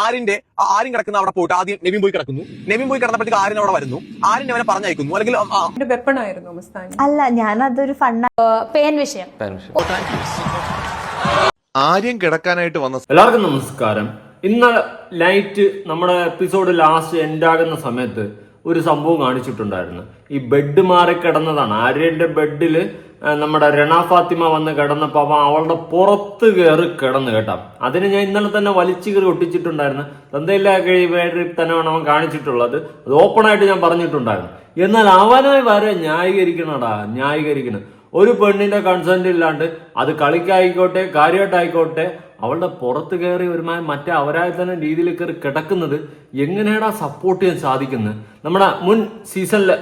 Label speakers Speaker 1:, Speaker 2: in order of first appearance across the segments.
Speaker 1: ആരിന്റെ ആരും കിടക്കുന്ന അവിടെ പോയിട്ട് ആദ്യം നെവിൻ പോയി കിടക്കുന്നു. നെവിൻ പോയി കിടന്നപ്പോഴത്തേക്ക് ആരും അവിടെ വരുന്നു. ആരും അവനെ പറഞ്ഞയക്കുന്നു. അല്ലെങ്കിൽ
Speaker 2: അല്ല ഞാനതൊരു ഫണ്ണ
Speaker 3: പേൻ വിഷയം.
Speaker 4: ആര്യം കിടക്കാനായിട്ട് വന്ന
Speaker 5: എല്ലാവർക്കും നമസ്കാരം. ഇന്ന് ലൈറ്റ് നമ്മുടെ എപ്പിസോഡ് ലാസ്റ്റ് എൻഡ് ആകുന്ന സമയത്ത് ഒരു സംഭവം കാണിച്ചിട്ടുണ്ടായിരുന്നു. ഈ ബെഡ് മാറി കിടന്നതാണ്. ആര്യന്റെ ബെഡിൽ നമ്മുടെ രണ ഫാത്തിമ വന്ന് കിടന്നപ്പോൾ അവൻ അവളുടെ പുറത്ത് കയറി കിടന്ന് കേട്ടാ. അതിന് ഞാൻ ഇന്നലെ തന്നെ വലിച്ചു കയറി ഒട്ടിച്ചിട്ടുണ്ടായിരുന്നു. തന്തയില്ല കഴിവേറി തന്നെയാണ് അവൻ കാണിച്ചിട്ടുള്ളത്. അത് ഓപ്പണായിട്ട് ഞാൻ പറഞ്ഞിട്ടുണ്ടായിരുന്നു. എന്നാൽ അവനെ വരെ ന്യായീകരിക്കണടാ ന്യായീകരിക്കണം. ഒരു പെണ്ണിന്റെ കൺസെന്റ് ഇല്ലാണ്ട് അത് കളിക്കായിക്കോട്ടെ കാര്യമായിട്ടായിക്കോട്ടെ അവളുടെ പുറത്ത് കയറി ഒരുമാതിരി മറ്റേ അവരായ തന്നെ രീതിയിൽ കയറി കിടക്കുന്നത് എങ്ങനെയാടാ സപ്പോർട്ട് ചെയ്യാൻ സാധിക്കുന്നത്? നമ്മുടെ മുൻ സീസണിലെ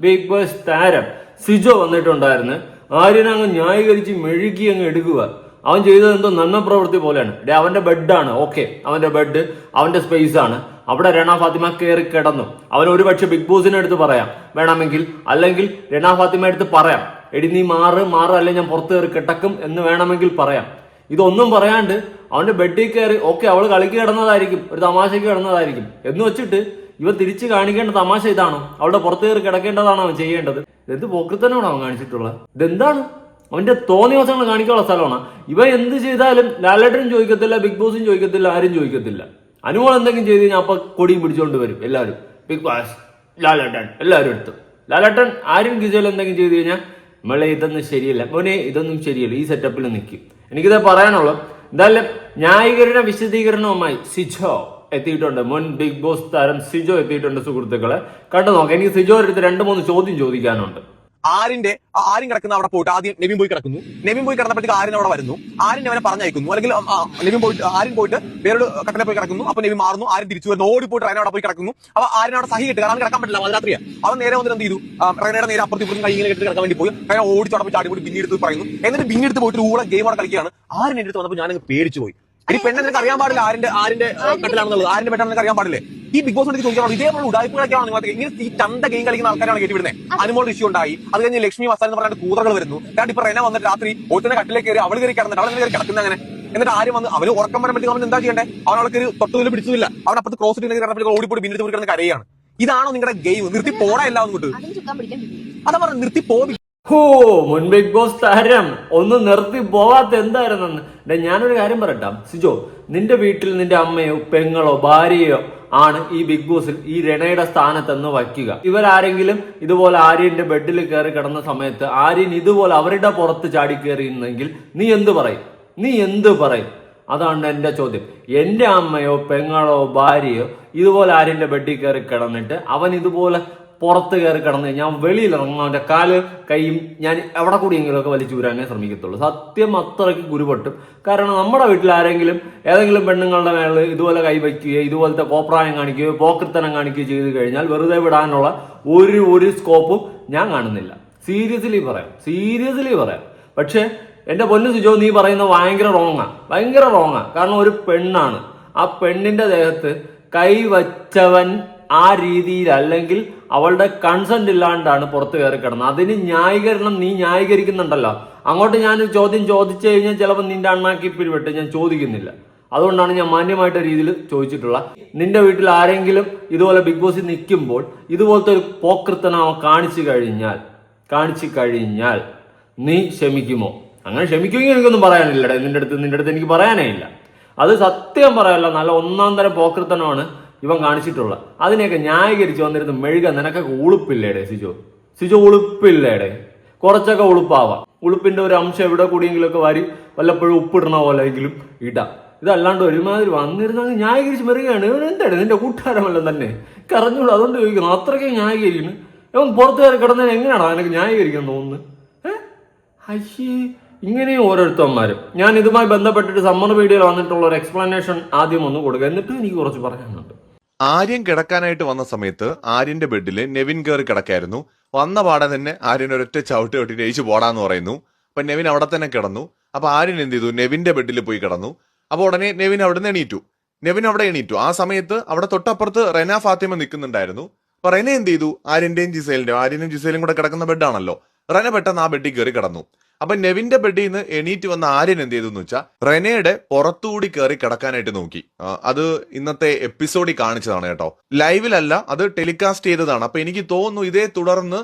Speaker 5: ബിഗ് ബോസ് താരം സിജോ വന്നിട്ടുണ്ടായിരുന്നു. ആര്യനെ അങ്ങ് ന്യായീകരിച്ച് മെഴുകി അങ്ങ് എടുക്കുക. അവൻ ചെയ്തത് എന്തോ നന്മ പ്രവൃത്തി പോലെയാണ്. ഡേ അവന്റെ ബെഡാണ് ഓക്കെ അവന്റെ ബെഡ് അവന്റെ സ്പേസ് ആണ്. അവിടെ രണ ഫാത്തിമ കയറി കിടന്നു. അവൻ ഒരു പക്ഷെ ബിഗ് ബോസിനെ അടുത്ത് പറയാം. വേണമെങ്കിൽ അല്ലെങ്കിൽ രണ ഫാത്തിമ എടുത്ത് പറയാം. എടി നീ മാറ് മാറ് അല്ലെ ഞാൻ പുറത്ത് കയറി കിടക്കും എന്ന് വേണമെങ്കിൽ പറയാം. ഇതൊന്നും പറയാണ്ട് അവന്റെ ബെഡിൽ കയറി ഓക്കെ അവൾ കളിക്ക് കിടന്നതായിരിക്കും ഒരു തമാശയ്ക്ക് കിടന്നതായിരിക്കും. എന്ന് വെച്ചിട്ട് ഇവ തിരിച്ചു കാണിക്കേണ്ട തമാശ ഇതാണോ? അവളുടെ പുറത്ത് കയറി കിടക്കേണ്ടതാണോ അവൻ ചെയ്യേണ്ടത്? എന്ത് പോക്കൃത്തനാണോ അവൻ കാണിച്ചിട്ടുള്ളത്? ഇതെന്താണ്? അവന്റെ തോന്നിയ വശങ്ങൾ കാണിക്കാനുള്ള സ്ഥലമാണ്? ഇവ എന്ത് ചെയ്താലും ലാലേട്ടനും ചോദിക്കത്തില്ല ബിഗ് ബോസും ചോദിക്കത്തില്ല ആരും ചോദിക്കത്തില്ല. അനുമോൾ എന്തെങ്കിലും ചെയ്ത് കഴിഞ്ഞാൽ അപ്പൊ കൊടിയും പിടിച്ചോണ്ട് വരും എല്ലാവരും. ബിഗ് ബോസ് ലാലേട്ടൻ എല്ലാവരും എടുത്തു. ലാലേട്ടൻ ആരും ഗിജയിൽ എന്തെങ്കിലും ചെയ്ത് കഴിഞ്ഞാൽ നമ്മളെ ഇതൊന്നും ശരിയല്ല. മോനെ ഇതൊന്നും ശരിയല്ല. ഈ സെറ്റപ്പിൽ നിൽക്കും എനിക്കിത് പറയാനുള്ളൂ. എന്തായാലും ന്യായീകരണ വിശദീകരണവുമായി സിജോ എത്തിയിട്ടുണ്ട്. മുൻ ബിഗ് ബോസ് താരം സിജോ എത്തിയിട്ടുണ്ട് സുഹൃത്തുക്കളെ. കണ്ടു നോക്കാം. എനിക്ക് സിജോ എടുത്ത് രണ്ട് മൂന്ന് ചോദ്യം ചോദിക്കാനുണ്ട്.
Speaker 1: ആരിന്റെ ആരും കിടക്കുന്ന അവിടെ പോയിട്ട് ആദ്യം നെവിൻ പോയി കിടക്കുന്നു. നെവിൻ പോയി കിടന്നപ്പോഴത്തേക്ക് ആരും അവിടെ വരുന്നു. ആരും അവനെ പറഞ്ഞയക്കുന്നു. അല്ലെങ്കിൽ നെവിൻ പോയിട്ട് ആരും പോയിട്ട് വേറൊരു കട്ടലെ പോയി കിടക്കുന്നു. അപ്പൊ നെവിൻ മാറുന്നു. ആരും തിരിച്ചു വരുന്നു. ഓടി പോയിട്ട് റൈന അവിടെ പോയി കിടക്കുന്നു. അപ്പൊ ആരും അവിടെ സഹി കിട്ടുക കാരണം കിടക്കാൻ പറ്റില്ല. രാത്രിയാ അവൻ നേരെ വന്നിട്ട് എന്ത് ചെയ്തു? റൈനയുടെ നേരെ അപ്പുറത്ത് ഇപ്പുറത്തും കൈ ഇങ്ങനെ കെട്ടി കിടക്കാൻ വേണ്ടി പോയി. റൈന ഓടിച്ചു അവിടെ ചാടി പോയി പിന്നീട് പറയുന്നു. എന്നിട്ട് ബിന്നി എടുത്ത് പോയിട്ട് ഊള ഗെയിം അവിടെ കളിക്കുകയാണ്. ആരും എന്റെ അടുത്ത് വന്നപ്പോൾ ഞാൻ പേടിച്ചു പോയി. ഇനി പെണ്ണെന്നൊക്കെ നിനക്ക് അറിയാൻ പാടില്ല ആരിന്റെ ആരിന്റെ കട്ടിലാണെന്നുള്ളത്. ആരിന്റെ പെട്ടെന്ന് അറിയാൻ പാടില്ലേ? ഈ ബിഗ് ബോസ് എനിക്ക് ചോദിക്കാറുണ്ട് ഇതേപോലെ ഉടായ്പകളൊക്കെയാണ് നിങ്ങൾ ഇങ്ങനെ ഈ ചന്ത ഗെയിം കളിക്കുന്ന ആൾക്കാരാണ് കയറ്റിവിടുന്നത് അനുമോൾ ഇഷ്യൂ ഉണ്ടായി. അത് കഴിഞ്ഞ് ലക്ഷ്മി വസാൻ എന്ന് പറഞ്ഞിട്ട് കൂതറകൾ വരുന്നു. കാരണം ഇപ്പൊ റെന വന്നിട്ട് രാത്രി ഒരുത്തനെ കട്ടിലേക്ക് കയറി അവൾ കയറി കിടന്നിട്ട് അവൾ കയറി കിടക്കുന്ന അങ്ങനെ. എന്നിട്ട് ആരും വന്ന് അവന് ഉറക്കം വരാൻ അവൻ എന്താ ചെയ്യണ്ടേ? അവൻ അവൾക്ക് ഒരു തൊട്ടുതിൽ പിടിച്ചില്ല അവൻ അപ്പുറത്ത് ക്രോസ് ഇട്ടിട്ട് ഓടിപ്പോയി പിന്നിട്ട് പോയി കിടന്ന് കരയാണ്. ഇതാണോ നിങ്ങളുടെ ഗെയിം നിർത്തി പോടാ എല്ലാം അങ്ങോട്ട്. അതാ പറഞ്ഞു നിർത്തി പോ
Speaker 5: ഹോ മുൻ ബിഗ് ബോസ് താരം ഒന്ന് നിർത്തി പോവാത്ത എന്തായിരുന്നെന്ന് ഡേ ഞാനൊരു കാര്യം പറയട്ടാം. സിജോ നിന്റെ വീട്ടിൽ നിന്റെ അമ്മയോ പെങ്ങളോ ഭാര്യയോ ആണ് ഈ ബിഗ് ബോസിൽ ഈ രണയുടെ സ്ഥാനത്തെന്ന് വയ്ക്കുക. ഇവരാരെങ്കിലും ഇതുപോലെ ആര്യന്റെ ബെഡിൽ കയറി കിടന്ന സമയത്ത് ആര്യൻ ഇതുപോലെ അവരുടെ പുറത്ത് ചാടി കയറിയിരുന്നെങ്കിൽ നീ എന്ത് പറയും? നീ എന്ത് പറയും? അതാണ് എന്റെ ചോദ്യം. എന്റെ അമ്മയോ പെങ്ങളോ ഭാര്യയോ ഇതുപോലെ ആര്യന്റെ ബെഡിൽ കയറി കിടന്നിട്ട് അവൻ ഇതുപോലെ പുറത്ത് കയറി കിടന്നു കഴിഞ്ഞാൽ വെളിയിൽ ഇറങ്ങും അവന്റെ കാൽ കൈയും ഞാൻ എവിടെ കൂടിയെങ്കിലും ഒക്കെ വലിച്ചു ഊരാനേ ശ്രമിക്കത്തുള്ളൂ. സത്യം അത്രയ്ക്ക് ഗുരുപൊട്ടും. കാരണം നമ്മുടെ വീട്ടിൽ ആരെങ്കിലും ഏതെങ്കിലും പെണ്ണുങ്ങളുടെ മേളിൽ ഇതുപോലെ കൈവയ്ക്കുകയോ ഇതുപോലത്തെ കോപ്രായം കാണിക്കുകയോ പോക്കൃത്തനം കാണിക്കുകയോ ചെയ്തു കഴിഞ്ഞാൽ വെറുതെ വിടാനുള്ള ഒരു ഒരു സ്കോപ്പും ഞാൻ കാണുന്നില്ല. സീരിയസ്ലി പറയാം. സീരിയസ്ലി പറയാം. പക്ഷേ എന്റെ പൊന്നു സുജോ നീ പറയുന്ന ഭയങ്കര റോങ്ങാ ഭയങ്കര റോങ്ങാ കാരണം ഒരു പെണ്ണാണ്. ആ പെണ്ണിന്റെ ദേഹത്ത് കൈ വച്ചവൻ ആ രീതിയിൽ അല്ലെങ്കിൽ അവളുടെ കൺസെന്റ് ഇല്ലാണ്ടാണ് പുറത്തു കയറി കിടന്നത്. അതിന് ന്യായീകരണം നീ ന്യായീകരിക്കുന്നുണ്ടല്ലോ. അങ്ങോട്ട് ഞാൻ ചോദ്യം ചോദിച്ചു കഴിഞ്ഞാൽ ചിലപ്പോൾ നിന്റെ അണ്ണാക്കി പിരിവിട്ട് ഞാൻ ചോദിക്കുന്നില്ല. അതുകൊണ്ടാണ് ഞാൻ മാന്യമായിട്ട് രീതിയിൽ ചോദിച്ചിട്ടുള്ള നിന്റെ വീട്ടിൽ ആരെങ്കിലും ഇതുപോലെ ബിഗ് ബോസിൽ നിൽക്കുമ്പോൾ ഇതുപോലത്തെ ഒരു പോക്കൃത്തനം അവൻ കാണിച്ചു കഴിഞ്ഞാൽ കാണിച്ചു കഴിഞ്ഞാൽ നീ ക്ഷമിക്കുമോ? അങ്ങനെ ക്ഷമിക്കുമെങ്കിൽ എനിക്കൊന്നും പറയാനില്ലടേ. നിന്റെ അടുത്ത് നിന്റെ അടുത്ത് എനിക്ക് പറയാനേ ഇല്ല. അത് സത്യം പറയാനല്ല നല്ല ഒന്നാം തരം പോക്കൃത്തനമാണ് ഇവൻ കാണിച്ചിട്ടുള്ള. അതിനെയൊക്കെ ന്യായീകരിച്ച് വന്നിരുന്ന് മെഴുക നിനക്കൊക്കെ ഉളുപ്പില്ലേടെ സിജോ? സിജോ ഉളുപ്പില്ലേടെ? കുറച്ചൊക്കെ ഉളുപ്പാവാം. ഉളുപ്പിന്റെ ഒരു അംശം എവിടെ കൂടിയെങ്കിലൊക്കെ വാരി വല്ലപ്പോഴും ഉപ്പിടണ പോലെ എങ്കിലും ഇടാം. ഇതല്ലാണ്ട് ഒരുമാതിരി വന്നിരുന്നത് ന്യായീകരിച്ച് മെറുകയാണ് ഇവൻ എന്താണ്? നിന്റെ കൂട്ടുകാരമല്ല തന്നെ? കറഞ്ഞോളൂ അതുകൊണ്ട് ചോദിക്കുന്നു. അത്രയ്ക്ക് ന്യായീകരിക്കുന്നു. ഇവൻ പുറത്തു കയറി കിടന്നതിന് എങ്ങനെയാണോ നിനക്ക് ന്യായീകരിക്കാൻ തോന്നുന്നത്? ഇങ്ങനെയും ഓരോരുത്തന്മാരും. ഞാൻ ഇതുമായി ബന്ധപ്പെട്ടിട്ട് സമ്മർ വീഡിയോയിൽ വന്നിട്ടുള്ള ഒരു എക്സ്പ്ലനേഷൻ ആദ്യം ഒന്ന് കൊടുക്കുക എന്നിട്ട് എനിക്ക് കുറച്ച് പറയാനുണ്ട്.
Speaker 4: ആര്യൻ കിടക്കാനായിട്ട് വന്ന സമയത്ത് ആര്യന്റെ ബെഡിൽ നെവിൻ കയറി കിടക്കായിരുന്നു. വന്ന പാടെ തന്നെ ആര്യൻ ഒരൊറ്റ ചവിട്ട് ചവിട്ടിട്ട് ജയിച്ചു പോടാന്ന് പറയുന്നു. അപ്പൊ നെവിൻ അവിടെ തന്നെ കിടന്നു. അപ്പൊ ആര്യൻ എന്ത് ചെയ്തു? നെവിന്റെ ബെഡിൽ പോയി കിടന്നു. അപ്പൊ ഉടനെ നെവിൻ അവിടെ നിന്ന് എണീറ്റു. നെവിൻ അവിടെ എണീറ്റു. ആ സമയത്ത് അവിടെ തൊട്ടപ്പുറത്ത് റെന ഫാത്തിമ നിൽക്കുന്നുണ്ടായിരുന്നു. അപ്പൊ റെന എന്ത് ചെയ്തു? ആര്യന്റെയും ജിസേലിന്റെയും ആര്യനും ജിസേലും കൂടെ കിടക്കുന്ന ബെഡാണല്ലോ റെന പെട്ടെന്ന് ആ ബെഡിൽ കയറി കിടന്നു. അപ്പൊ നെവിന്റെ ബെഡിൽ നിന്ന് എണീറ്റ് വന്ന ആര്യൻ എന്ത് ചെയ്തു എന്ന് വെച്ചാൽ റെനയുടെ പുറത്തുകൂടി കയറി കിടക്കാനായിട്ട് നോക്കി. അത് ഇന്നത്തെ എപ്പിസോഡിൽ കാണിച്ചതാണ് കേട്ടോ. ലൈവിലല്ല അത് ടെലികാസ്റ്റ് ചെയ്തതാണ്. അപ്പൊ എനിക്ക് തോന്നുന്നു ഇതേ തുടർന്ന്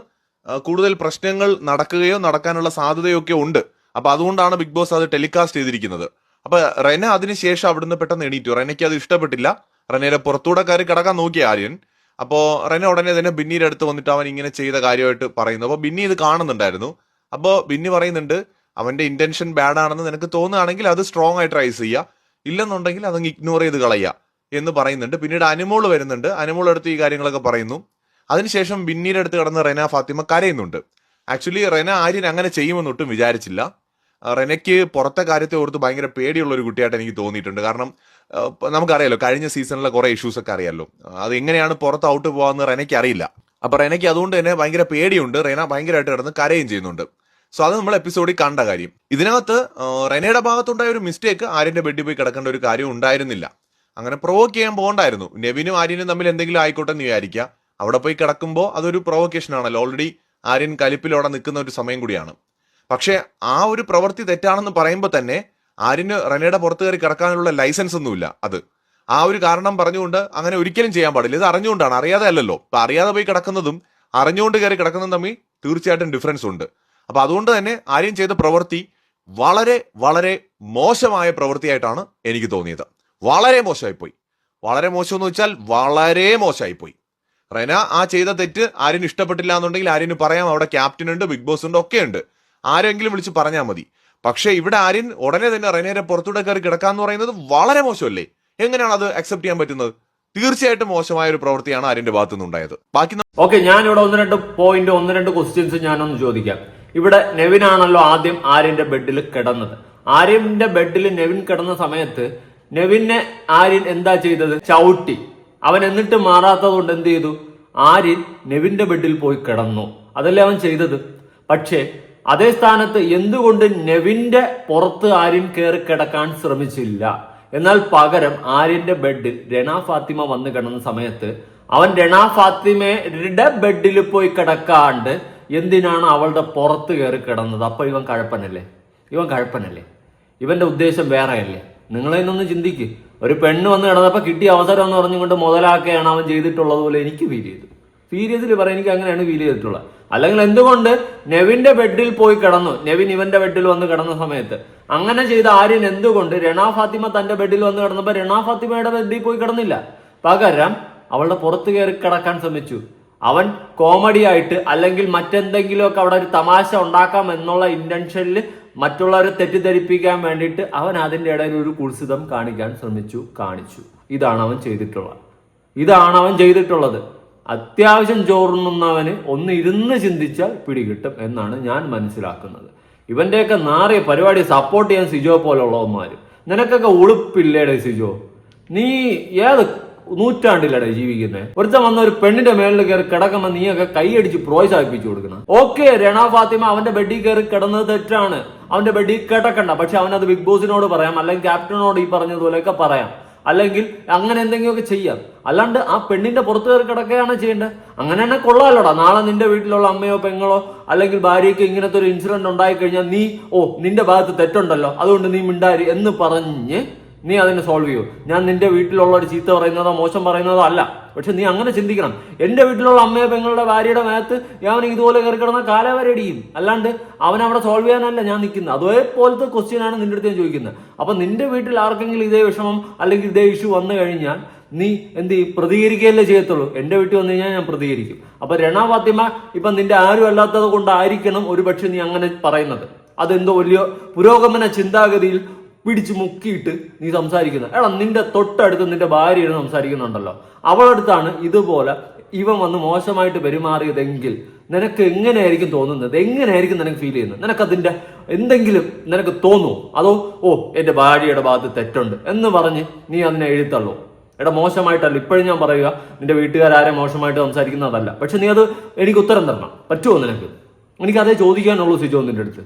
Speaker 4: കൂടുതൽ പ്രശ്നങ്ങൾ നടക്കുകയോ നടക്കാനുള്ള സാധ്യതയോ ഒക്കെ ഉണ്ട്. അപ്പൊ അതുകൊണ്ടാണ് ബിഗ് ബോസ് അത് ടെലികാസ്റ്റ് ചെയ്തിരിക്കുന്നത്. അപ്പൊ റെന അതിനുശേഷം അവിടുന്ന് പെട്ടെന്ന് എണീറ്റു. റെനയ്ക്ക് അത് ഇഷ്ടപ്പെട്ടില്ല. റെനയുടെ പുറത്തൂടെ കയറി കിടക്കാൻ നോക്കി ആര്യൻ. അപ്പോ റെന ഉടനെ തന്നെ ബിന്നിയുടെ അടുത്ത് വന്നിട്ട് അവൻ ഇങ്ങനെ ചെയ്ത കാര്യമായിട്ട് പറയുന്നു. അപ്പൊ ബിന്നി ഇത് കാണുന്നുണ്ടായിരുന്നു. അപ്പോ ബിന്നി പറയുന്നുണ്ട് അവന്റെ ഇന്റൻഷൻ ബാഡ് ആണെന്ന് നിനക്ക് തോന്നുകയാണെങ്കിൽ അത് സ്ട്രോങ് ആയിട്ട് റൈസ് ചെയ്യുക ഇല്ലെന്നുണ്ടെങ്കിൽ അതങ്ങ് ഇഗ്നോർ ചെയ്ത് കളയുക എന്ന് പറയുന്നുണ്ട്. പിന്നീട് അനുമോൾ വരുന്നുണ്ട്. അനുമോൾ അടുത്ത് ഈ കാര്യങ്ങളൊക്കെ പറയുന്നു. അതിനുശേഷം ബിന്നിയുടെ അടുത്ത് കിടന്ന് റെന ഫാത്തിമ കരയുന്നുണ്ട്. ആക്ച്വലി റെന ആര്യൻ അങ്ങനെ ചെയ്യുമെന്നൊട്ടും വിചാരിച്ചില്ല. റെനയ്ക്ക് പുറത്തെ കാര്യത്തെ ഓർത്ത് ഭയങ്കര പേടിയുള്ള ഒരു കുട്ടിയായിട്ട് എനിക്ക് തോന്നിയിട്ടുണ്ട്. കാരണം നമുക്കറിയാലോ കഴിഞ്ഞ സീസണിലെ കുറെ ഇഷ്യൂസ് ഒക്കെ അറിയാലോ. അത് എങ്ങനെയാണ് പുറത്ത് ഔട്ട് പോകാമെന്ന് റെനയ്ക്ക് അറിയില്ല. അപ്പൊ റെനയ്ക്ക് അതുകൊണ്ട് തന്നെ ഭയങ്കര പേടിയുണ്ട്. റെന ഭയങ്കരമായിട്ട് കിടന്ന് കരയും ചെയ്യുന്നുണ്ട്. സോ അത് നമ്മൾ എപ്പിസോഡിൽ കണ്ട കാര്യം. ഇതിനകത്ത് റെനയുടെ ഭാഗത്തുണ്ടായ ഒരു മിസ്റ്റേക്ക് ആര്യന്റെ ബെഡിൽ പോയി കിടക്കേണ്ട ഒരു കാര്യം ഉണ്ടായിരുന്നില്ല. അങ്ങനെ പ്രൊവോക്ക് ചെയ്യാൻ പോകണ്ടായിരുന്നു. നെവിനും ആര്യനും തമ്മിൽ എന്തെങ്കിലും ആയിക്കോട്ടെ എന്ന് വിചാരിക്കുക. അവിടെ പോയി കിടക്കുമ്പോൾ അതൊരു പ്രൊവോക്കേഷൻ ആണല്ലോ. ഓൾറെഡി ആര്യൻ കലിപ്പിലോടെ നിൽക്കുന്ന ഒരു സമയം കൂടിയാണ്. പക്ഷേ ആ ഒരു പ്രവൃത്തി തെറ്റാണെന്ന് പറയുമ്പോൾ തന്നെ ആര്യന് റെനയുടെ പുറത്ത് കയറി കിടക്കാനുള്ള ലൈസൻസ് ഒന്നുമില്ല അത്. ആ ഒരു കാരണം പറഞ്ഞുകൊണ്ട് അങ്ങനെ ഒരിക്കലും ചെയ്യാൻ പാടില്ല. ഇത് അറിഞ്ഞുകൊണ്ടാണ്. അറിയാതെ അല്ലല്ലോ. ഇപ്പം അറിയാതെ പോയി കിടക്കുന്നതും അറിഞ്ഞുകൊണ്ട് കയറി കിടക്കുന്നതും തമ്മിൽ തീർച്ചയായിട്ടും ഡിഫറൻസ് ഉണ്ട്. അപ്പൊ അതുകൊണ്ട് തന്നെ ആര്യം ചെയ്ത പ്രവൃത്തി വളരെ വളരെ മോശമായ പ്രവൃത്തിയായിട്ടാണ് എനിക്ക് തോന്നിയത്. വളരെ മോശമായിപ്പോയി. വളരെ മോശം എന്ന് വെച്ചാൽ വളരെ മോശമായിപ്പോയി. റെന ആ ചെയ്ത തെറ്റ് ആര്യന് ഇഷ്ടപ്പെട്ടില്ല എന്നുണ്ടെങ്കിൽ ആര്യന് പറയാം അവിടെ ക്യാപ്റ്റൻ ഉണ്ട് ബിഗ് ബോസ് ഉണ്ട് ഒക്കെ ഉണ്ട്. ആരെങ്കിലും വിളിച്ച് പറഞ്ഞാൽ മതി. പക്ഷേ ഇവിടെ ആര്യൻ ഉടനെ തന്നെ റെനയുടെ പുറത്തൂടെ കയറി കിടക്കാന്ന് പറയുന്നത് വളരെ മോശമല്ലേ? എങ്ങനെയാണ് അത് അക്സെപ്റ്റ് ചെയ്യാൻ പറ്റുന്നത്? തീർച്ചയായിട്ടും മോശമായ ഒരു പ്രവൃത്തിയാണ് ആര്യന്റെ ഭാഗത്തു നിന്നുണ്ടായത് ബാക്കി
Speaker 5: ഓക്കെ ഞാനിവിടെ ഒന്ന് രണ്ട് പോയിന്റ് ഒന്ന് രണ്ട് ക്വസ്റ്റ്യൻസ് ഞാനൊന്ന് ചോദിക്കാം. ഇവിടെ നെവിൻ ആണല്ലോ ആദ്യം ആര്യന്റെ ബെഡിൽ കിടന്നത്. ആര്യന്റെ ബെഡിൽ നെവിൻ കിടന്ന സമയത്ത് നെവിനെ ആര്യൻ എന്താ ചെയ്തത്? ചവിട്ടി. അവൻ എന്നിട്ട് മാറാത്തത് കൊണ്ട് എന്ത് ചെയ്തു? ആര്യൻ നെവിന്റെ ബെഡിൽ പോയി കിടന്നു. അതല്ലേ അവൻ ചെയ്തത്? പക്ഷേ അതേ സ്ഥാനത്ത് എന്തുകൊണ്ട് നെവിന്റെ പുറത്ത് ആര്യൻ കയറി കിടക്കാൻ ശ്രമിച്ചില്ല? എന്നാൽ പകരം ആര്യന്റെ ബെഡിൽ രണ ഫാത്തിമ വന്നു കിടന്ന സമയത്ത് അവൻ രണ ഫാത്തിമയുടെ ബെഡിൽ പോയി കിടക്കാണ്ട് എന്തിനാണ് അവളുടെ പുറത്ത് കയറി കിടന്നത്? അപ്പൊ ഇവൻ കഴപ്പനല്ലേ? ഇവൻ കഴപ്പനല്ലേ? ഇവന്റെ ഉദ്ദേശം വേറെയല്ലേ? നിങ്ങളതിനൊന്ന് ചിന്തിക്ക്. ഒരു പെണ്ണ് വന്ന് കിടന്നപ്പോ കിട്ടിയ അവസരം എന്ന് പറഞ്ഞുകൊണ്ട് മുതലാക്കുകയാണ് അവൻ ചെയ്തിട്ടുള്ളത് പോലെ എനിക്ക് ഫീൽ ചെയ്തു. ഫീൽ ചെയ്തിട്ട് പറയാം എനിക്ക് അങ്ങനെയാണ് ഫീൽ ചെയ്തിട്ടുള്ളത്. അല്ലെങ്കിൽ എന്തുകൊണ്ട് നെവിന്റെ ബെഡിൽ പോയി കിടന്നു? നെവിൻ ഇവന്റെ ബെഡിൽ വന്ന് കിടന്ന സമയത്ത്. അങ്ങനെ ചെയ്ത ആര്യൻ എന്തുകൊണ്ട് രണാ ഫാത്തിമ തന്റെ ബെഡിൽ വന്ന് കിടന്നപ്പോ രണാ ഫാത്തിമയുടെ ബെഡിൽ പോയി കിടന്നില്ല? പകരം അവളുടെ പുറത്ത് കയറി കിടക്കാൻ ശ്രമിച്ചു. അവൻ കോമഡി ആയിട്ട് അല്ലെങ്കിൽ മറ്റെന്തെങ്കിലുമൊക്കെ അവിടെ ഒരു തമാശ ഉണ്ടാക്കാം എന്നുള്ള ഇന്റൻഷനിൽ മറ്റുള്ളവരെ തെറ്റിദ്ധരിപ്പിക്കാൻ വേണ്ടിയിട്ട് അവൻ അതിന്റെ ഇടയിൽ ഒരു കുത്സിതം കാണിക്കാൻ ശ്രമിച്ചു കാണിച്ചു. ഇതാണ് അവൻ ചെയ്തിട്ടുള്ളത് ഇതാണ് അവൻ ചെയ്തിട്ടുള്ളത്. അത്യാവശ്യം ചോറുണ്ണുന്നവന് ഒന്ന് ഇരുന്ന് ചിന്തിച്ചാൽ പിടികിട്ടും എന്നാണ് ഞാൻ മനസ്സിലാക്കുന്നത്. ഇവന്റെയൊക്കെ നാറിയ പരിപാടി സപ്പോർട്ട് ചെയ്യാൻ സിജോ പോലുള്ളവന്മാര്. നിനക്കൊക്കെ ഉളുപ്പില്ലേടെ സിജോ? നീ ഏത് നൂറ്റാണ്ടിലടെ ജീവിക്കുന്നത് ഒരുത്ത വന്ന ഒരു പെണ്ണിന്റെ മേളിൽ കയറി കിടക്കുമ്പോ നീയൊക്കെ കൈയടിച്ച് പ്രോത്സാഹിപ്പിച്ചു കൊടുക്കണം. ഓക്കെ രണ ഫാത്തിമ അവന്റെ ബെഡിൽ കയറി കിടന്നത് തെറ്റാണ്. അവന്റെ ബെഡിൽ കിടക്കണ്ട. പക്ഷെ അവനത് ബിഗ് ബോസിനോട് പറയാം അല്ലെങ്കിൽ ക്യാപ്റ്റനോട് ഈ പറഞ്ഞതുപോലെയൊക്കെ പറയാം. അല്ലെങ്കിൽ അങ്ങനെ എന്തെങ്കിലുമൊക്കെ ചെയ്യാം. അല്ലാണ്ട് ആ പെണ്ണിന്റെ പുറത്തു കയറി കിടക്കുകയാണ് ചെയ്യേണ്ടത്. അങ്ങനെ തന്നെ കൊള്ളാലോടാ. നാളെ നിന്റെ വീട്ടിലുള്ള അമ്മയോ പെങ്ങളോ അല്ലെങ്കിൽ ഭാര്യയ്ക്ക് ഇങ്ങനത്തെ ഒരു ഇൻസിഡന്റ് ഉണ്ടായി കഴിഞ്ഞാൽ നീ ഓ നിന്റെ ഭാഗത്ത് തെറ്റുണ്ടല്ലോ. അതുകൊണ്ട് നീ മിണ്ടാരി എന്ന് പറഞ്ഞ് നീ അതിനെ സോൾവ് ചെയ്യൂ. ഞാൻ നിന്റെ വീട്ടിലുള്ള ഒരു ചീത്ത പറയുന്നതോ മോശം പറയുന്നതോ അല്ല. പക്ഷെ നീ അങ്ങനെ ചിന്തിക്കണം. എന്റെ വീട്ടിലുള്ള അമ്മയെ പെങ്ങളുടെ ഭാര്യയുടെ മേത്ത് ഞാൻ ഇതുപോലെ കയറി കിടന്ന കാലവരടിയും അല്ലാണ്ട് അവൻ അവിടെ സോൾവ് ചെയ്യാനല്ല ഞാൻ നിൽക്കുന്നത്. അതേപോലത്തെ ക്വസ്റ്റ്യൻ ആണ് നിന്റെ അടുത്ത് ഞാൻ ചോദിക്കുന്നത്. അപ്പൊ നിന്റെ വീട്ടിൽ ആർക്കെങ്കിലും ഇതേ വിഷമം അല്ലെങ്കിൽ ഇതേ ഇഷ്യൂ വന്നു കഴിഞ്ഞാൽ നീ എന്ത് ചെയ്യും? പ്രതികരിക്കുകയല്ലേ ചെയ്യത്തുള്ളൂ. എന്റെ വീട്ടിൽ വന്നു കഴിഞ്ഞാൽ ഞാൻ പ്രതികരിക്കും. അപ്പൊ രണ ഫാത്തിമ ഇപ്പൊ നിന്റെ ആരും അല്ലാത്തത് കൊണ്ടായിരിക്കണം ഒരു പക്ഷെ നീ അങ്ങനെ പറയുന്നത്. അതെന്തോ വലിയ പുരോഗമന ചിന്താഗതിയിൽ പിടിച്ച് മുക്കിയിട്ട് നീ സംസാരിക്കുന്നത്. എടാ നിന്റെ തൊട്ടടുത്ത് നിന്റെ ഭാര്യ സംസാരിക്കുന്നുണ്ടല്ലോ. അവളടുത്താണ് ഇതുപോലെ ഇവൻ വന്ന് മോശമായിട്ട് പെരുമാറിയതെങ്കിൽ നിനക്ക് എങ്ങനെയായിരിക്കും തോന്നുന്നത്? എങ്ങനെയായിരിക്കും നിനക്ക് ഫീൽ ചെയ്യുന്നത്? നിനക്കതിന്റെ എന്തെങ്കിലും നിനക്ക് തോന്നുമോ അതോ ഓ എന്റെ ഭാര്യയുടെ ഭാഗത്ത് തെറ്റുണ്ട് എന്ന് പറഞ്ഞ് നീ അതിനെ എഴുത്തള്ളൂ? എടാ മോശമായിട്ടല്ല. ഇപ്പോഴും ഞാൻ പറയുക നിന്റെ വീട്ടുകാരെ മോശമായിട്ട് സംസാരിക്കുന്നതല്ല. പക്ഷെ നീ അത് എനിക്ക് ഉത്തരം തരണം. പറ്റുമോ നിനക്ക്? എനിക്ക് അതേ ചോദിക്കാനുള്ളൂ സിജോ നിന്റെ അടുത്ത്.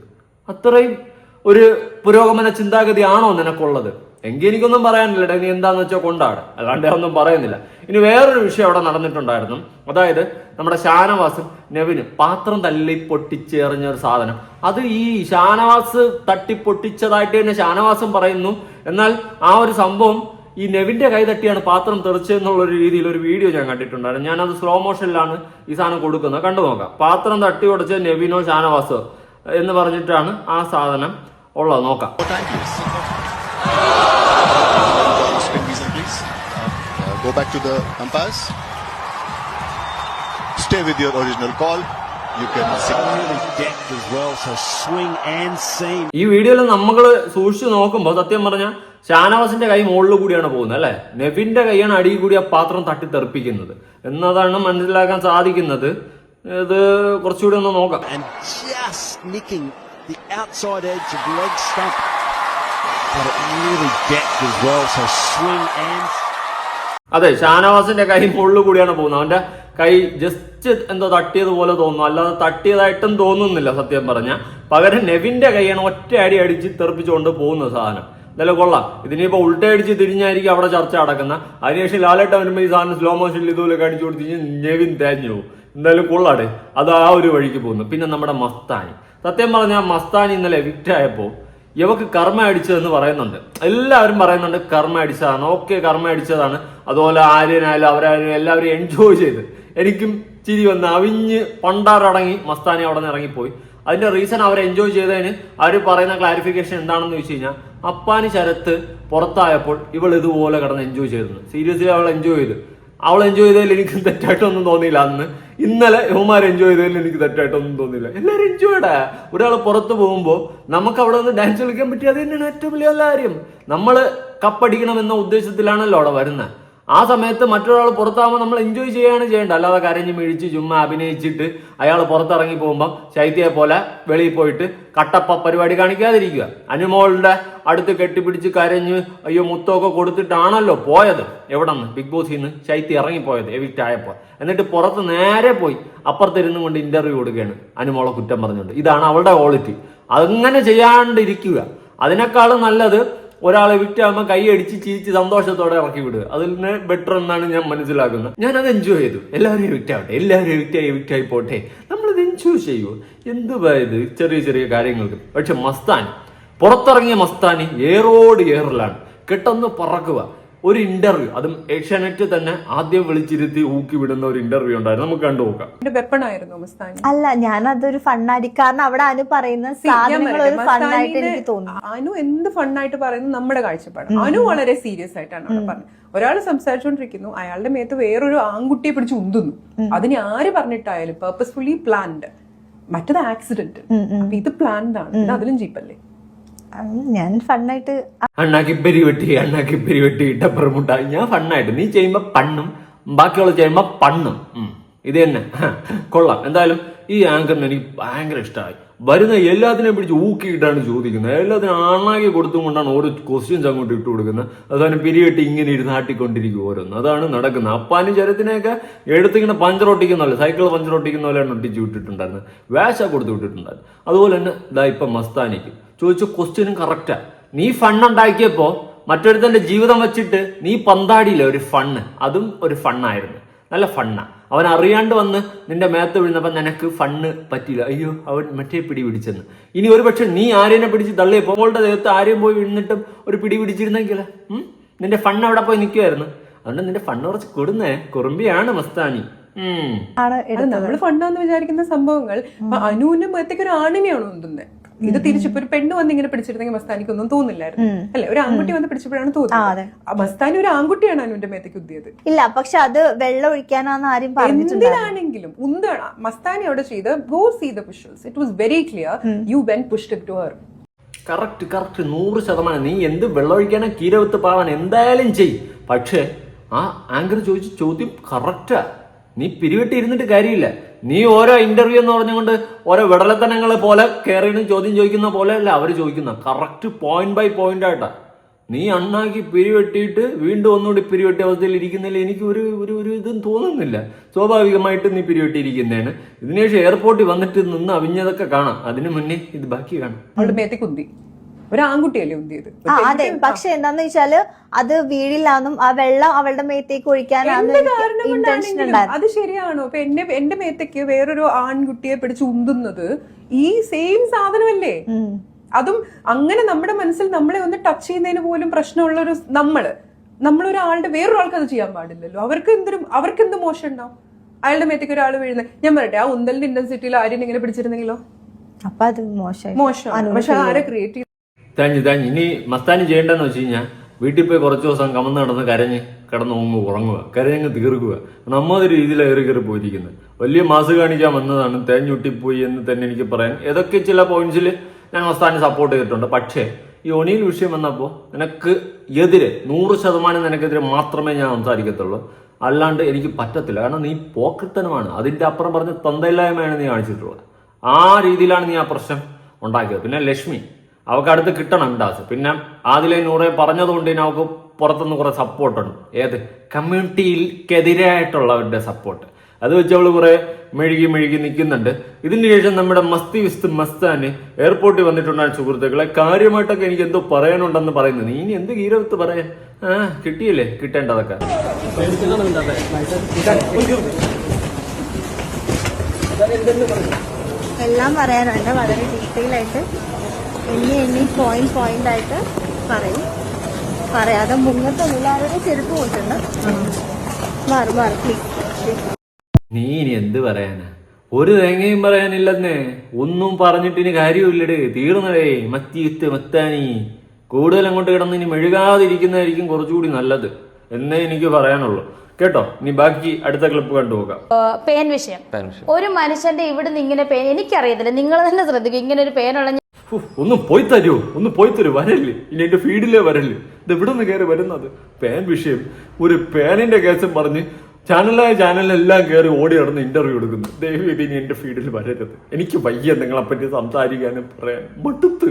Speaker 5: അത്രയും ഒരു പുരോഗമന ചിന്താഗതി ആണോ നിനക്കുള്ളത്? എങ്കിൽ എനിക്കൊന്നും പറയാനില്ല നീ എന്താന്ന് വെച്ചാൽ കൊണ്ടാണ് അല്ലാണ്ട് ഞാൻ ഒന്നും പറയുന്നില്ല. ഇനി വേറൊരു വിഷയം അവിടെ നടന്നിട്ടുണ്ടായിരുന്നു. അതായത് നമ്മുടെ ഷാനവാസും നെവിനും പാത്രം തല്ലി പൊട്ടിച്ചെറിഞ്ഞ ഒരു സാധനം. അത് ഈ ഷാനവാസ് തട്ടി പൊട്ടിച്ചതായിട്ട് തന്നെ ഷാനവാസും പറയുന്നു. എന്നാൽ ആ ഒരു സംഭവം ഈ നെവിന്റെ കൈ തട്ടിയാണ് പാത്രം തെറിച്ചെന്നുള്ള ഒരു രീതിയിൽ ഒരു വീഡിയോ ഞാൻ കണ്ടിട്ടുണ്ടായിരുന്നു. ഞാനത് സ്ലോ മോഷനിലാണ് ഈ സാധനം കൊടുക്കുന്നത്. കണ്ടു നോക്കാം. പാത്രം തട്ടി ഉടച്ച നെവിനോ ഷാനവാസോ എന്ന് പറഞ്ഞിട്ടാണ് ആ സാധനം ഉള്ളത് നോക്കാം
Speaker 6: Spin reason, please. Uh, go back to the umpires. Stay with your original call. You can signal.
Speaker 2: really depth as well, so swing and seam.
Speaker 5: ഈ വീഡിയോയിൽ നമ്മൾ സൂക്ഷിച്ചു നോക്കുമ്പോൾ സത്യം പറഞ്ഞാൽ ഷാനവാസിന്റെ കൈ മുകളിൽ കൂടിയാണ് പോകുന്നത് അല്ലെ നെവിന്റെ കൈയാണ് അടിയിൽ കൂടി ആ പാത്രം തട്ടി തെറിപ്പിക്കുന്നത് എന്നതാണ് മനസ്സിലാക്കാൻ സാധിക്കുന്നത് ഇത് കുറച്ചുകൂടി ഒന്ന് നോക്കാം
Speaker 2: the outside edge of leg stump. But it really depth as well, so swing and
Speaker 5: അതെ ഷാനവാസിന്റെ കൈ മുള്ളു കൂടിയാണ് പോകുന്നത്. അവന്റെ കൈ ജസ്റ്റ് എന്തോ തട്ടിയത് പോലെ തോന്നുന്നു. അല്ലാതെ തട്ടിയതായിട്ടും തോന്നുന്നില്ല സത്യം പറഞ്ഞ. പകരം നെവിന്റെ കൈയാണ് ഒറ്റ അടി അടിച്ച് തെറിപ്പിച്ചുകൊണ്ട് പോകുന്ന സാധനം. എന്തായാലും കൊള്ളാം. ഇതിനിപ്പോ ഉൾട്ടയടിച്ച് തിരിഞ്ഞായിരിക്കും അവിടെ ചർച്ച നടക്കുന്ന അതിനുശേഷം ലാലേട്ട വരുമ്പോൾ ഈ സാധനം സ്ലോ മോഷനിൽ ഇതുപോലെ കാണിച്ചു കൊടുത്തു നെവിൻ തേഞ്ഞു പോകും. എന്തായാലും കൊള്ളാടെ അത് ആ ഒരു വഴിക്ക് പോകുന്നു. പിന്നെ നമ്മുടെ മസ്താനി. സത്യം പറഞ്ഞാൽ മസ്താനി ഇന്നലെ എവിക്റ്റ് ആയപ്പോൾ ഇവക്ക് കർമ്മ അടിച്ചതെന്ന് പറയുന്നുണ്ട്. എല്ലാവരും പറയുന്നുണ്ട് കർമ്മ അടിച്ചതാണ്. ഓക്കെ കർമ്മ അടിച്ചതാണ്. അതുപോലെ ആര്യനായാലും അവരായാലും എല്ലാവരും എൻജോയ് ചെയ്ത്. എനിക്കും ചിരി വന്ന് അവിഞ്ഞ് പണ്ടാറടങ്ങി മസ്താനി അവിടെ നിന്ന് ഇറങ്ങിപ്പോയി. അതിന്റെ റീസൺ അവർ എൻജോയ് ചെയ്തതിന് അവർ പറയുന്ന ക്ലാരിഫിക്കേഷൻ എന്താണെന്ന് ചോദിച്ചു കഴിഞ്ഞാൽ അപ്പാനി ശരത്ത് പുറത്തായപ്പോൾ ഇവൾ ഇതുപോലെ കിടന്ന് എൻജോയ് ചെയ്തിരുന്നു. സീരിയസ്ലി അവൾ എൻജോയ് ചെയ്തു. അവൾ എൻജോയ് ചെയ്തതിൽ എനിക്ക് തെറ്റായിട്ടൊന്നും തോന്നിയില്ല അന്ന്. ഇന്നലെ ഇവന്മാർ എൻജോയ് ചെയ്തതിൽ എനിക്ക് തെറ്റായിട്ടൊന്നും തോന്നിയില്ല. എല്ലാവരും എൻജോയ്ഡാ ഒരാൾ പുറത്ത് പോകുമ്പോൾ നമുക്ക് അവിടെ നിന്ന് ഡാൻസ് കളിക്കാൻ പറ്റിയ അത് തന്നെയാണ് ഏറ്റവും വലിയ കാര്യം നമ്മൾ കപ്പടിക്കണം എന്ന ഉദ്ദേശത്തിലാണല്ലോ അവിടെ വരുന്നത് ആ സമയത്ത് മറ്റൊരാൾ പുറത്താകുമ്പോൾ നമ്മൾ എൻജോയ് ചെയ്യാണ് ചെയ്യേണ്ടത്. അല്ലാതെ കരഞ്ഞ് മിഴിച്ച് ചുമ്മാ അഭിനയിച്ചിട്ട് അയാൾ പുറത്തിറങ്ങി പോകുമ്പോൾ ശൈത്യയെ പോലെ വെളിയിൽ പോയിട്ട് കട്ടപ്പ പരിപാടി കാണിക്കാതിരിക്കുക. അനുമോളുടെ അടുത്ത് കെട്ടിപ്പിടിച്ച് കരഞ്ഞ് അയ്യോ മുത്തമൊക്കെ കൊടുത്തിട്ടാണല്ലോ പോയത്. എവിടെ നിന്ന് ബിഗ് ബോസിൽ നിന്ന് ശൈത്യ ഇറങ്ങിപ്പോയത് എവിക്റ്റ് ആയപ്പോൾ. എന്നിട്ട് പുറത്ത് നേരെ പോയി അപ്പുറത്തിരുന്നും കൊണ്ട് ഇന്റർവ്യൂ കൊടുക്കുകയാണ് അനുമോളെ കുറ്റം പറഞ്ഞുകൊണ്ട്. ഇതാണ് അവളുടെ ക്വാളിറ്റി അങ്ങനെ ചെയ്യാണ്ടിരിക്കുക. അതിനേക്കാളും നല്ലത് ഒരാളെ വിറ്റാകുമ്പോൾ കൈയടിച്ച് ചിരിച്ച് സന്തോഷത്തോടെ ഇറക്കി വിടുക. അതിന് ബെറ്റർ എന്നാണ് ഞാൻ മനസ്സിലാക്കുന്നത്. ഞാൻ അത് എൻജോയ് ചെയ്തു. എല്ലാവരെയും വിറ്റാവട്ടെ എല്ലാവരെയും വിറ്റായി വിറ്റായി പോട്ടെ. നമ്മളത് എൻജോയ് ചെയ്യൂ എന്തുവാ ഇത്? ചെറിയ ചെറിയ കാര്യങ്ങൾക്ക്. പക്ഷെ മസ്താൻ പുറത്തിറങ്ങിയ മസ്താനി ഏറോട് ഏറിലാണ്. കെട്ടെന്ന് പറക്കുക. ഒരു ഇന്റർവ്യൂ. അതും ഏഷ്യാനെറ്റ് തന്നെ ആദ്യം വിളിച്ചിരുത്തി ഊക്കി വിടുന്ന ഒരു ഇന്റർവ്യൂ ഉണ്ടായിരുന്നു. നമുക്ക് കണ്ടു നോക്കാം.
Speaker 7: അല്ല ഞാൻ അതൊരു ഫണ്ണായിട്ട് കാരണം അവിടെ അനു പറയുന്ന സാധനങ്ങൾ ഒരു ഫണ്ണായിട്ട് എനിക്ക് തോന്നുന്നു.
Speaker 3: അനു എന്ത് ഫണ്ണായിട്ട് പറയുന്നത് നമ്മുടെ കാഴ്ചപ്പാട് അനു വളരെ സീരിയസ് ആയിട്ടാണ് അവിടെ പറഞ്ഞത്. ഒരാൾ സംസാരിച്ചുകൊണ്ടിരിക്കുന്നു അയാളുടെ മേത്ത് വേറൊരു ആൺകുട്ടിയെ പിടിച്ച് ഉന്തുന്നു. അതിന് ആര് പറഞ്ഞിട്ടായാലും പേർപ്പസ്ഫുള്ളി പ്ലാൻഡ് മറ്റത് ആക്സിഡന്റ് അപ്പൊ ഇത് പ്ലാൻഡ് ആണ്. ഇത് അതിലും ജീപ്പല്ലേ
Speaker 7: ഞാൻ ഫണ്ണായിട്ട്
Speaker 5: അണ്ണാക്കി പെരി വെട്ടി അണ്ണാക്കി പെരി വെട്ടി ടപ്പർ മുട്ട ഞാൻ ഫണ്ണായിട്ട്. നീ ചെയ്യുമ്പോ പണ്ണും ബാക്കിയുള്ള ചെയ്യുമ്പോ പണ്ണും. ഇത് തന്നെ. കൊള്ളാം. എന്തായാലും ഈ ആങ്കറിന് എനിക്ക് ഭയങ്കര ഇഷ്ടമായി. വരുന്ന എല്ലാത്തിനെയും പിടിച്ച് ഊക്കിയിട്ടാണ് ചോദിക്കുന്നത്. എല്ലാത്തിനും ആണാക്കി കൊടുത്തും കൊണ്ടാണ് ഓരോ ക്വസ്റ്റ്യൻസ് അങ്ങോട്ട് ഇട്ട് കൊടുക്കുന്നത്. അതാണ് പിരിവെട്ടി ഇങ്ങനെ ഇരുന്ന് ആട്ടിക്കൊണ്ടിരിക്കും ഓരോന്ന്. അതാണ് നടക്കുന്നത്. അപ്പാനും ചരത്തിനെയൊക്കെ എടുത്തിങ്ങനെ പഞ്ചർ ഒട്ടിക്കുന്നല്ലോ സൈക്കിൾ പഞ്ചർ ഒട്ടിക്കുന്ന പോലെയാണ് ഒട്ടിച്ച് വിട്ടിട്ടുണ്ടായിരുന്നത്. വേഷ കൊടുത്ത് വിട്ടിട്ടുണ്ടായിരുന്നു. അതുപോലെ തന്നെ ഇതാ ഇപ്പം മസ്താനിക്ക്. ചോദിച്ച ക്വസ്റ്റ്യനും കറക്റ്റാ നീ ഫണ്ണുണ്ടാക്കിയപ്പോ മറ്റൊരുത്തന്റെ ജീവിതം വെച്ചിട്ട് നീ പന്താടിയില്ല? ഒരു ഫണ്ണ് അതും ഒരു ഫണ്ണായിരുന്നു നല്ല ഫണ്ണാ അവൻ അറിയാണ്ട് വന്ന് നിന്റെ മേത്ത് വിഴുന്നപ്പോ നിനക്ക് ഫണ്ണ് പറ്റിയില്ല. അയ്യോ അവൻ മറ്റേ പിടി പിടിച്ചെന്ന്. ഇനി ഒരു പക്ഷെ നീ ആര്യനെ പിടിച്ച് തള്ളിയപ്പോൾ അവളുടെ ദേഹത്ത് ആരെയും പോയി വീണിട്ടും ഒരു പിടി പിടിച്ചിരുന്നെങ്കിൽ നിന്റെ ഫണ്ണ് അവിടെ പോയി നിൽക്കുമായിരുന്നു അതുകൊണ്ട് നിന്റെ ഫണ്ണ് കുറച്ച് കൊടുന്നേ. കുറുമ്പിയാണ് മസ്താനി.
Speaker 3: നമ്മൾ ഫണ്ടാന്ന് വിചാരിക്കുന്ന സംഭവങ്ങൾ അനുവിനും അനുവിന്റെ മേത്തേക്ക് ഒരു ആണിനെയാണ് ഉന്തുന്നത് ഇത് തിരിച്ചിപ്പോ ഒരു പെണ്ണ് വന്ന് ഇങ്ങനെ പിടിച്ചിരുന്നെങ്കിൽ മസ്താനിക്ക് ഒന്നും തോന്നില്ലായിരുന്നു. അല്ലെ? ഒരു ആൺകുട്ടി വന്ന് പിടിച്ചപ്പോഴാണ് തോന്നുന്നത് ആ, മസ്താനി ഒരു ആൺകുട്ടിയാണ് അനുവിന്റെ മേത്തേക്ക് ഉദ്യത്
Speaker 7: ഇല്ല പക്ഷെ അത് വെള്ളം ഒഴിക്കാനാന്ന് ആരും
Speaker 3: എന്തിനാണെങ്കിലും ഉന്താണ് മസ്താനി അവിടെ ചെയ്ത് go see the pushes it was very clear you when pushed to her
Speaker 5: correct correct നൂറ് ശതമാനം. നീ എന്ത് വെള്ളമൊഴിക്കാനോ കീരവത്ത് പാവാൻ എന്തായാലും ചെയ്. പക്ഷേ ആ ആങ്കർ ചോദിച്ച ചോദ്യം കറക്റ്റാ നീ പിരിവെട്ടി ഇരുന്നിട്ട് കാര്യമില്ല. നീ ഓരോ ഇന്റർവ്യൂ എന്ന് പറഞ്ഞുകൊണ്ട് ഓരോ വിടലത്തനങ്ങളെ പോലെ കയറിയും ചോദ്യം ചോദിക്കുന്ന പോലെ അല്ല അവർ ചോദിക്കുന്ന കറക്റ്റ് പോയിന്റ് ബൈ പോയിന്റ് ആയിട്ടാ. നീ അണ്ണാക്കി പിരിവെട്ടിയിട്ട് വീണ്ടും ഒന്നുകൂടി പിരിവെട്ടിയ അവസ്ഥയിൽ ഇരിക്കുന്നില്ല എനിക്ക് ഒരു ഒരു ഒരു ഇതും തോന്നുന്നില്ല. സ്വാഭാവികമായിട്ട് നീ പിരിവെട്ടിയിരിക്കുന്നതാണ്. ഇതിനുശേഷം എയർപോർട്ടിൽ വന്നിട്ട് നിന്ന് അവിഞ്ഞതൊക്കെ കാണാം. അതിനു മുന്നേ ഇത് ബാക്കി കാണാം.
Speaker 3: ഒരു ആൺകുട്ടിയല്ലേ ഉന്തിയത്
Speaker 7: ആ അതെ. പക്ഷെ എന്താന്ന് വെച്ചാൽ അത് വീടില്ലാന്നും ആ വെള്ളം അവളുടെ മേത്തേക്ക് ഒഴിക്കാനാണ് ഇന്റൻഷൻ ഉണ്ടായിരുന്നു
Speaker 3: അത് ശരിയാണോ? ഇപ്പൊ എന്നെ എന്റെ മേത്തേക്ക് വേറൊരു ആൺകുട്ടിയെ പിടിച്ച് ഉന്തുന്നത് ഈ സെയിം സാധനമല്ലേ? അതും അങ്ങനെ നമ്മുടെ മനസ്സിൽ നമ്മളെ ഒന്ന് ടച്ച് ചെയ്യുന്നതിന് പോലും പ്രശ്നമുള്ള ഒരു നമ്മൾ. നമ്മളൊരാളുടെ വേറൊരാൾക്ക് അത് ചെയ്യാൻ പാടില്ലല്ലോ. അവർക്ക് എന്തൊരു അവർക്ക് എന്ത് മോശം ഉണ്ടാവും? അയാളുടെ മേത്തേക്ക് ഒരാൾ വീഴുന്നത് ഞാൻ പറയട്ടെ ആ ഉന്തലിന്റെ ഇന്റൻസിറ്റിയിൽ ആരും ഇങ്ങനെ പിടിച്ചിരുന്നെങ്കിലോ?
Speaker 7: അപ്പൊ അത് മോശം
Speaker 3: മോശം പക്ഷെ ആരെ ക്രിയേറ്റ് ചെയ്തു
Speaker 5: താഞ്ഞ് താഞ്ഞ് ഇനി മസ്താനി ചെയ്യേണ്ടതെന്ന് വെച്ച് കഴിഞ്ഞാൽ വീട്ടിൽ പോയി കുറച്ച് ദിവസം കമന്ന് കിടന്ന് കരഞ്ഞ് കിടന്ന് ഒന്ന് ഉറങ്ങുക കരഞ്ഞങ്ങ് തീർക്കുക. നമ്മത് രീതിയിൽ ഏറി കയറി പോയിരിക്കുന്നത്. വലിയ മാസ് കാണിക്കാൻ വന്നതാണ് തേഞ്ഞുട്ടിപ്പോയി എന്ന് തന്നെ എനിക്ക് പറയാൻ. ഏതൊക്കെ ചില പോയിന്റ്സിൽ ഞാൻ മസ്താനെ സപ്പോർട്ട് ചെയ്തിട്ടുണ്ട്. പക്ഷേ ഈ ഒണിയിൽ വിഷയം വന്നപ്പോൾ നിനക്ക് എതിരെ നൂറ് ശതമാനം നിനക്കെതിരെ മാത്രമേ ഞാൻ സംസാരിക്കത്തുള്ളൂ. അല്ലാണ്ട് എനിക്ക് പറ്റത്തില്ല. കാരണം നീ പോക്കത്തനമാണ് അതിന്റെ അപ്പുറം പറഞ്ഞ് തന്തയില്ലായ്മയാണ് നീ കാണിച്ചിട്ടുള്ളത്. ആ രീതിയിലാണ് നീ ആ പ്രശ്നം ഉണ്ടാക്കിയത്. പിന്നെ ലക്ഷ്മി. അവൾക്ക് അടുത്ത് കിട്ടണം ഡാസ് പിന്നെ ആദിലെ നൂറെ പറഞ്ഞതുകൊണ്ട് ഇനി അവൾക്ക് പുറത്തുനിന്ന് കുറെ സപ്പോർട്ടുണ്ട് ഏത്? കമ്മ്യൂണിറ്റിയിൽക്കെതിരായിട്ടുള്ളവരുടെ സപ്പോർട്ട് അത് വെച്ച് അവൾ കുറെ മെഴുകി മെഴുകി നിൽക്കുന്നുണ്ട്. ഇതിന് ശേഷം നമ്മുടെ മസ്തി വിസ്ത് മസ്താന് എയർപോർട്ടിൽ വന്നിട്ടുണ്ടായ സുഹൃത്തുക്കളെ. കാര്യമായിട്ടൊക്കെ എനിക്ക് എന്തോ പറയാനുണ്ടെന്ന് പറയുന്നത് ഇനി എന്ത് ഗീരവത്ത് പറയാൻ ആ കിട്ടിയില്ലേ? കിട്ടേണ്ടതൊക്കെ.
Speaker 7: എല്ലാം പറയാനുണ്ട് വളരെ ഡീറ്റെയിൽ ആയിട്ട് എണ്ണി എണ്ണി പോയിന്റ് പോയിന്റ് ആയിട്ട് പറയും. പറയാതെ മുങ്ങത്തെ എല്ലാവരുടെ ചെരുപ്പ് പോയിട്ടുണ്ട് മാറി മാറി പ്ലീസ്
Speaker 5: നീ ഇനി എന്ത് പറയാനാ? ഒരു തേങ്ങയും പറയാനില്ലെന്നേ. ഒന്നും പറഞ്ഞിട്ട് ഇനി കാര്യമില്ലടേ. തീർന്നടേ. മത്തിയുത്ത് മത്താനി. കൂടുതൽ അങ്ങോട്ട് കിടന്ന് ഇനി മെഴുകാതിരിക്കുന്നതായിരിക്കും കുറച്ചുകൂടി നല്ലത്. എന്നേ എനിക്ക് പറയാനുള്ളൂ. കേട്ടോ? ഇനി ബാക്കി അടുത്ത ക്ലിപ്പ് കണ്ടുപോകാം
Speaker 8: പേൻ വിഷയം. ഒരു മനുഷ്യന്റെ ഇവിടുന്ന് ഇങ്ങനെ പേൻ എനിക്കറിയത്തില്ല. നിങ്ങൾ തന്നെ ശ്രദ്ധിക്കും. ഇങ്ങനെ ഒരു പേനുള്ള
Speaker 5: ഒന്ന് പോയി തരുമോ ഒന്ന് പോയി തരൂ വരല്ലേ? ഇനി എന്റെ ഫീഡിലേ വരല്ലേ? ഇത് എവിടെ നിന്ന് കയറി വരുന്നത്? പേൻ വിഷയം. ഒരു പേനിന്റെ കേസും പറഞ്ഞ് ചാനലായ ചാനലെല്ലാം കയറി ഓടി നടന്ന് ഇന്റർവ്യൂ എടുക്കുന്നു. ദയവേദി ഇനി എന്റെ ഫീഡിൽ വരരുത്. എനിക്ക് വയ്യ നിങ്ങളെപ്പറ്റി സംസാരിക്കാനും പറയാൻ മടുത്ത്.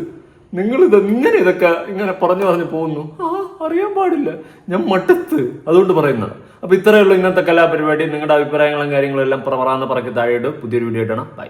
Speaker 5: ഇത് ഇങ്ങനെ ഇതൊക്കെ ഇങ്ങനെ പറഞ്ഞു പറഞ്ഞു പോകുന്നു. ആ അറിയാൻ പാടില്ല. ഞാൻ മടുത്ത്. അതുകൊണ്ട് പറയുന്നതാണ് അപ്പൊ ഇത്രയുള്ള ഇന്നത്തെ കലാപരിപാടി. നിങ്ങളുടെ അഭിപ്രായങ്ങളും കാര്യങ്ങളും എല്ലാം പറഞ്ഞ് താഴെ ഇടും. പുതിയൊരു വീഡിയോ ഇടണം ബൈ